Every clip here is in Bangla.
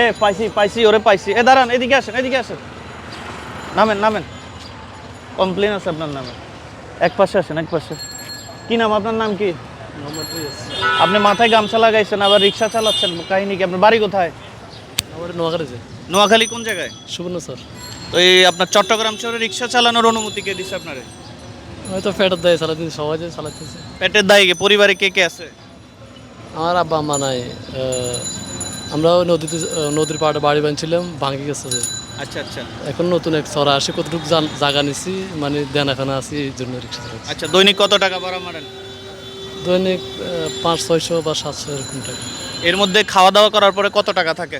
এ পাইছি পাইছি ওরে পাইছি। এ দাঁড়ান এদিকে আসেন এদিকে আসেন। নামেন নামেন। কমপ্লেন আছে আপনার নামে। এক পাশে আসেন এক পাশে। কি নাম আপনার নাম কি? আপনি মাথায় গামছা লাগাইছেন আবার রিক্সা চালাচ্ছেন কাহিনী কি? আপনার বাড়ি কোথায়? আমার নোয়াখালীতে নোয়াখালী কোন জায়গায়? সুবর্ণ স্যার। তো এই আপনার চট্টগ্রাম শহরে রিক্সা চালানোর অনুমতি কে দিচ্ছে আপনারে? হয়তো ফেটার দেয় চালাতে সবাই যে চালাতেছে। পেটের দায়ী পরিবারে কে কে আছে? আমার আব্বা আম্মা নাই আহ, আমরা ওই নদীতে নদীর পাড়ে বাড়ি বানছিলাম ভাঙি গেছে আচ্ছা আচ্ছা। এখন নতুন এক চড়া আসে কতটুকু জায়গা নিছি মানে দেনাখানা আছি এই জন্য রিক্সা চালাচ্ছি আচ্ছা দৈনিক কত টাকা ভাড়া মারেন? দৈনিক পাঁচ ছয়শো বা সাতশো এরকম টাকা। এর মধ্যে খাওয়া দাওয়া করার পরে কত টাকা থাকে?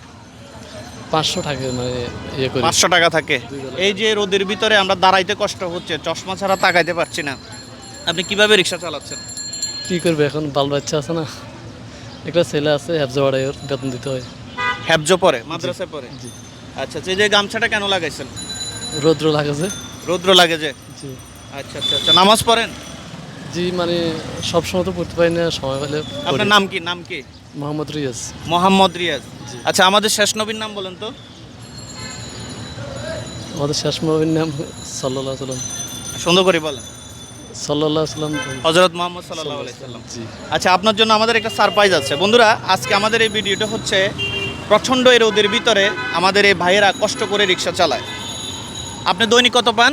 পাঁচশো থাকে মানে ইয়ে করি। পাঁচশো টাকা থাকে। এই যে রোদের ভিতরে আমরা দাঁড়াইতে কষ্ট হচ্ছে চশমা ছাড়া তাকাইতে পারছি না। আপনি কীভাবে রিক্সা চালাচ্ছেন? কী করবে এখন? বাল বাচ্চা আছে না? একটা ছেলে আছে হ্যাবজা বাড়াই ওর বেতন দিতে হয়। হ্যাবজ পরে মাদ্রাসায় পরে? জি। আচ্ছা আচ্ছা এই যে গামছাটা কেন লাগাইছেন? রৌদ্র লাগেছে রৌদ্র লাগে যে জি। আচ্ছা আচ্ছা আচ্ছা নামাজ পড়েন? জি মানে সব সময় তো পড়তে পারি না সময় পেলে আপনার নাম কি নাম কি? মোহাম্মদ রিয়াজ। মোহাম্মদ রিয়াজ। জি। আচ্ছা আমাদের শেষ নবীর নাম বলেন তো। আমাদের শেষ নবীর নাম সাল্লাহ সাল্লাম সুন্দর করে বলেন। সাল্লাহ সাল্লাম হজরত মোহাম্মদ সাল্লাহ আলাইসাল্লাম জি। আচ্ছা আপনার জন্য আমাদের একটা সারপ্রাইজ আছে। বন্ধুরা আজকে আমাদের এই ভিডিওটা হচ্ছে প্রচণ্ড এই রোদের ভিতরে আমাদের এই ভাইয়েরা কষ্ট করে রিক্সা চালায়। আপনি দৈনিক কত পান?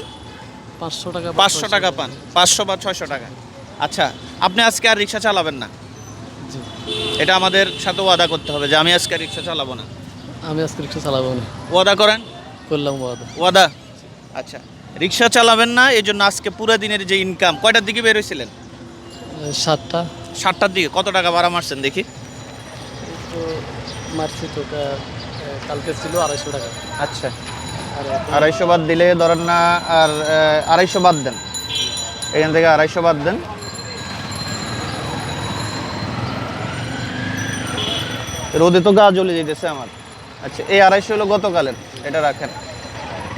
পাঁচশো টাকা পাঁচশো টাকা পান। পাঁচশো বা ছয়শো টাকা। আচ্ছা আপনি আজকে আর রিক্সা চালাবেন না? জি। এটা আমাদের সাথে ওয়াদা করতে হবে যে আমি আজকে আর রিক্সা চালাবো না। আমি আজকে রিক্সা চালাবো না। ওয়াদা করেন? করলাম বাদা ওয়াদা? আচ্ছা। রিক্সা চালাবেন না এই জন্য আজকে পুরো দিনের যে ইনকাম কয়টার দিকে বের হয়েছিলেন সাতটা। সাতটার দিকে কত টাকা ভাড়া মারছেন দেখি? মারছি তো কালকে ছিল আড়াইশো টাকা। আচ্ছা। আড়াইশো বাদ দিলে ধরেন না আর আড়াইশো বাদ দেন। এখান থেকে আড়াইশো বাদ দেন। রোদে তো গা জ্বলে যেতেছে আমার। আচ্ছা এই আড়াইশো হলো গতকালের এটা রাখেন।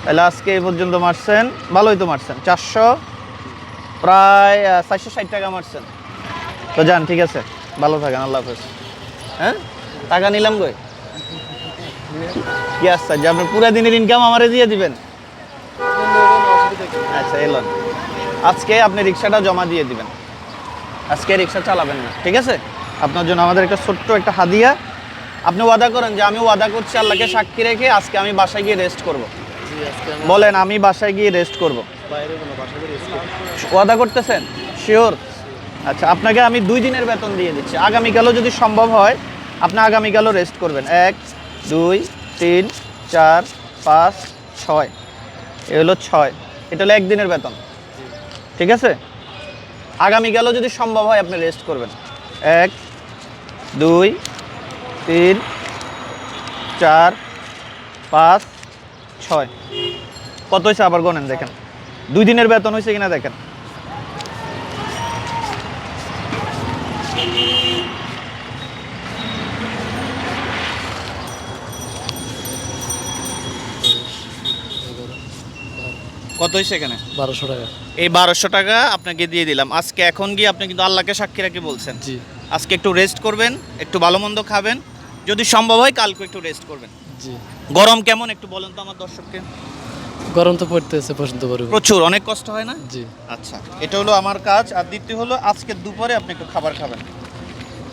তাহলে আজকে এই পর্যন্ত মারছেন। ভালোই তো মারছেন। চারশো, প্রায় চারশো ষাট টাকা মারছেন। তো যান, ঠিক আছে। ভালো থাকেন, আল্লাহ হাফেজ। হ্যাঁ? টাকা নিলাম গই কি আসছে যে আপনি পুরো দিনের ইনকাম আমারে দিয়ে দিবেন। আচ্ছা এলন আজকে আপনি রিক্সাটা জমা দিয়ে দিবেন। আজকে রিক্সা চালাবেন না, ঠিক আছে? আপনার জন্য আমাদের একটা ছোট্ট একটা হাদিয়া। আপনি ওয়াদা করেন যে আমি ওয়াদা করছি আল্লাহকে সাক্ষী রেখে আজকে আমি বাসায় গিয়ে রেস্ট করব। বলেন আমি বাসায় গিয়ে রেস্ট করব। ওয়াদা করতেছেন? শিওর আচ্ছা আপনাকে আমি দুই দিনের বেতন দিয়ে দিচ্ছি। আগামীকালও যদি সম্ভব হয় আপনি আগামীকালও রেস্ট করবেন। এক দুই তিন চার পাঁচ ছয়। এ হলো ছয়। এটা হলো একদিনের বেতন। ঠিক আছে? আগামীকালও যদি সম্ভব হয় আপনি রেস্ট করবেন। এক দুই তিন চার পাঁচ ছয়। কত হয়েছে আবার গণেন দেখেন? দুই দিনের বেতন হয়েছে কিনা দেখেন। কত হয়েছে এখানে? বারোশো টাকা। এই বারোশো টাকা আপনাকে দিয়ে দিলাম। আজকে এখন গিয়ে আপনি কিন্তু আল্লাহকে সাক্ষী রাখি বলছেন। জি। আজকে একটু রেস্ট করবেন একটু ভালো মন্দ খাবেন। যদি সম্ভব হয় কালকে একটু রেস্ট করবেন। জি। গরম কেমন একটু বলেন তো আমার দর্শককে। গরম তো পড়তেছে পছন্দ করব প্রচুর অনেক কষ্ট হয় না? জি। আচ্ছা এটা হলো আমার কাজ। আর দ্বিতীয় হলো আজকে দুপুরে আপনি একটু খাবার খাবেন।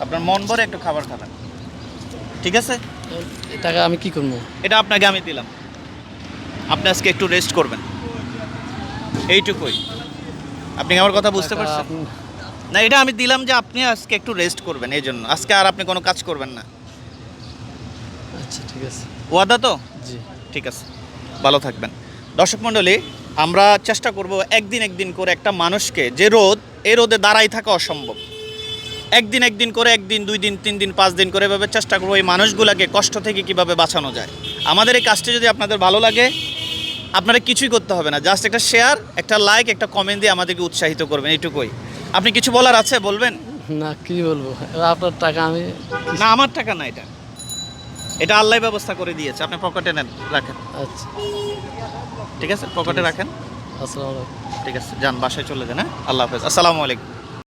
আপনার মন ভরে একটু খাবার খাবেন। ঠিক আছে? টাকা আমি কি করব? এটা আপনাকে আমি দিলাম। আপনি আজকে একটু রেস্ট করবেন। এইটুকুই। আপনি কি আমার কথা বুঝতে পারছেন? না এটা আমি দিলাম যে আপনি আজকে একটু রেস্ট করবেন এই জন্য আজকে আর আপনি কোনো কাজ করবেন না। আচ্ছা ঠিক আছে। ওয়াদা তো? জি। ঠিক আছে ভালো থাকবেন। দর্শক মণ্ডলী আমরা চেষ্টা করব একদিন একদিন করে একটা মানুষকে যে রোদ এই রোদে দাঁড়াই থাকা অসম্ভব। একদিন একদিন করে একদিন দুই দিন তিন দিন পাঁচ দিন করে এভাবে চেষ্টা করব এই মানুষগুলোকে কষ্ট থেকে কীভাবে বাঁচানো যায়। আমাদের এই কাজটি যদি আপনাদের ভালো লাগে আপনারা কিছুই করতে হবে না। জাস্ট একটা শেয়ার একটা লাইক একটা কমেন্ট দিয়ে আমাদেরকে উৎসাহিত করবেন এইটুকুই। আপনি কিছু বলার আছে বলবেন? না কি বলব? আপনার টাকা আমি না আমার টাকা না এটা। এটা আল্লাহ ব্যবস্থা করে দিয়েছে। আপনি পকেটে নেন রাখেন। আচ্ছা। ঠিক আছে? পকেটে রাখেন। আসসালামু আলাইকুম। ঠিক আছে যান বাসায় চলে যান হ্যাঁ? আল্লাহ হাফেজ। আসসালামু আলাইকুম।